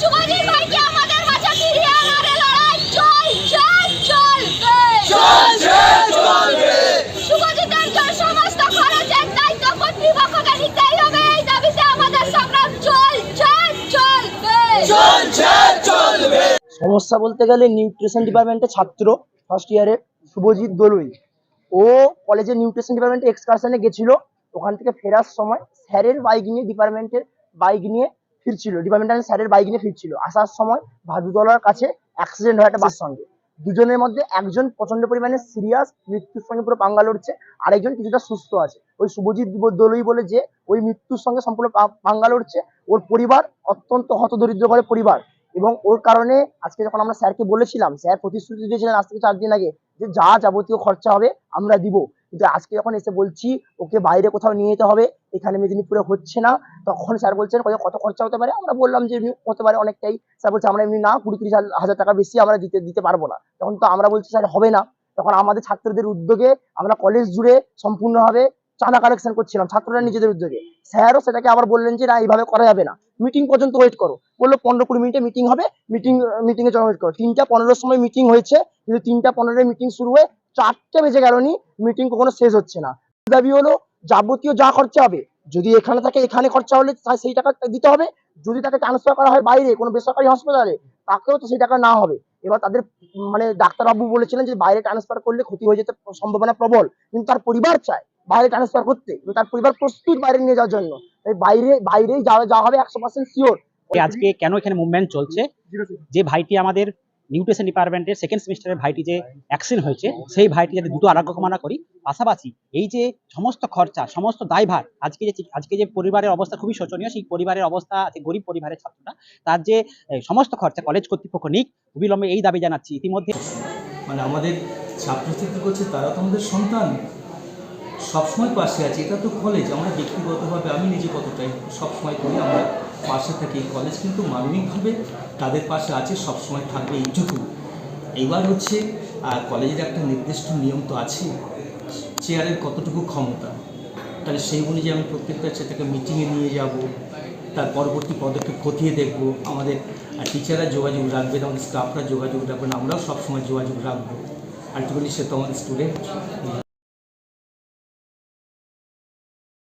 শুভজিৎ ভাইকে আমাদের মাঝে ফিরিয়ে আনার এ লড়াই চলছে চলবে শুভজিতের জন্য সমস্ত খরচের দায়িত্ব কর্তৃপক্ষকে নিতেই হবে এই দাবিতে আমাদের সংগ্রাম চলছে চলবে সমস্যা বলতে গেলে নিউট্রিশন ডিপার্টমেন্টের ছাত্র ফার্স্ট ইয়ারের শুভজিৎ দলুই। ও কলেজের নিউট্রিশন ডিপার্টমেন্টে এক্সকারশনে গেছিল ওখান থেকে ফেরার সময় স্যারের বাইক নিয়ে ডিপার্টমেন্টের বাইক নিয়ে ফিরছিল ডিপার্টমেন্টাল স্যারের বাইক নিয়ে ফিরছিল। আসার সময় ভাদুতলার কাছে অ্যাক্সিডেন্ট হয় একটা বাস সঙ্গে। দুজনের মধ্যে একজন প্রচণ্ড পরিমাণে সিরিয়াস মৃত্যুর সঙ্গে পুরো পাঙ্গা লড়ছে আরেকজন কিছুটা সুস্থ আছে। ওই শুভজিৎ দলুই বলে যে ওই মৃত্যুর সঙ্গে সম্পূর্ণ পাঙ্গা লড়ছে। ওর পরিবার অত্যন্ত হতদরিদ্র ঘরের পরিবার এবং ওর কারণে আজকে যখন আমরা স্যারকে বলেছিলাম স্যার প্রতিশ্রুতি দিয়েছিলেন আজ থেকে চার দিন আগে যে যা যাবতীয় খরচা হবে আমরা দিব। কিন্তু আজকে যখন এসে বলছি, ওকে বাইরে কোথাও নিয়ে যেতে হবে, এখানে মেদিনীপুরে হচ্ছে না, তখন স্যার বলছেন, কত খরচা হতে পারে? আমরা বললাম যে হতে পারে অনেকটাই। স্যার বলছে, আমরা এমনি না কুড়ি তিরিশ হাজার- টাকা বেশি আমরা দিতে দিতে পারব না। তখন তো আমরা বলছি, স্যার, হবে না। তখন আমাদের ছাত্রদের উদ্যোগে আমরা কলেজ জুড়ে সম্পূর্ণভাবে চাঁদা কালেকশন করছিলাম, ছাত্ররা নিজেদের উদ্যোগে। স্যারও সেটাকে আবার বললেন যে, না, এইভাবে করা যাবে না। মিটিং পর্যন্ত ওয়েট করো। বলল, পনেরো কুড়ি মিনিটে মিটিং হবে মিটিং মিটিং এর জন্য ওয়েট করো। তিনটা পনেরোর সময় মিটিং হয়েছে, কিন্তু তিনটা পনেরোয় মিটিং শুরু হয়ে চারটে বেজে গেল নি মিটিং কখনো শেষ হচ্ছে না। দাবি হলো, যাবতীয় যা খরচা হবে, যদি এখানে থাকে, এখানে খরচা হলে সেই টাকা দিতে হবে। যদি তাকে ট্রান্সফার করা হয় বাইরে, কোনো বেসরকারি হাসপাতালে তাকেও তো সেই টাকা না হবে। এবার তাদের মানে ডাক্তারবাবু বলেছিলেন যে বাইরে ট্রান্সফার করলে ক্ষতি হয়ে যেতে সম্ভাবনা প্রবল। কিন্তু তার পরিবার চায় বাইরে ট্রান্সফার করতে। তার পরিবার প্রস্তুত বাইরে নিয়ে যাওয়ার জন্য। তাই বাইরে, বাইরেই যাওয়া যাওয়া হবে একশো পার্সেন্ট শিওর আজকে কেন এখানে মুভমেন্ট চলছে? যে ভাইটি আমাদের নিউট্রিশন ডিপার্টমেন্টের সেকেন্ড সেমিস্টারের ভাইটি যে অ্যাক্সিডেন্ট হয়েছে, সেই ভাইটি যাতে দুটো আরোগ্য কামনা করি। পাশাপাশি এই যে সমস্ত খরচা, সমস্ত দায়ভার, আজকে যে আজকে যে পরিবারের অবস্থা খুবই শোচনীয়, সেই পরিবারের অবস্থা গরিব পরিবারের ছাত্ররা, তার যে সমস্ত খরচা কলেজ কর্তৃপক্ষ নিক, অবিলম্বে এই দাবি জানাচ্ছি। ইতিমধ্যে মানে আমাদের ছাত্রছাত্রী করছে তারা তো আমাদের সন্তান। সবসময় পাশে আছে, এটা তো কলেজ আমরা ব্যক্তিগতভাবে আমি নিজে কতটাই সবসময় করি, আমরা পাশে থাকি কলেজ কিন্তু মানবিকভাবে তাদের পাশে আছে, সবসময় থাকবে এইটুকু এইবার হচ্ছে কলেজের একটা নির্দিষ্ট নিয়ম তো আছে চেয়ারের কতটুকু ক্ষমতা, তাহলে সেই অনুযায়ী আমি প্রত্যেকটা সেটাকে মিটিংয়ে নিয়ে যাব, তার পরবর্তী পদক্ষেপ খতিয়ে দেখব, আমাদের টিচাররা যোগাযোগ রাখবে, আমাদের স্টাফরা যোগাযোগ রাখবেন আমরাও সবসময় যোগাযোগ রাখব। আলটিমেটলি সে তো আমাদের স্টুডেন্ট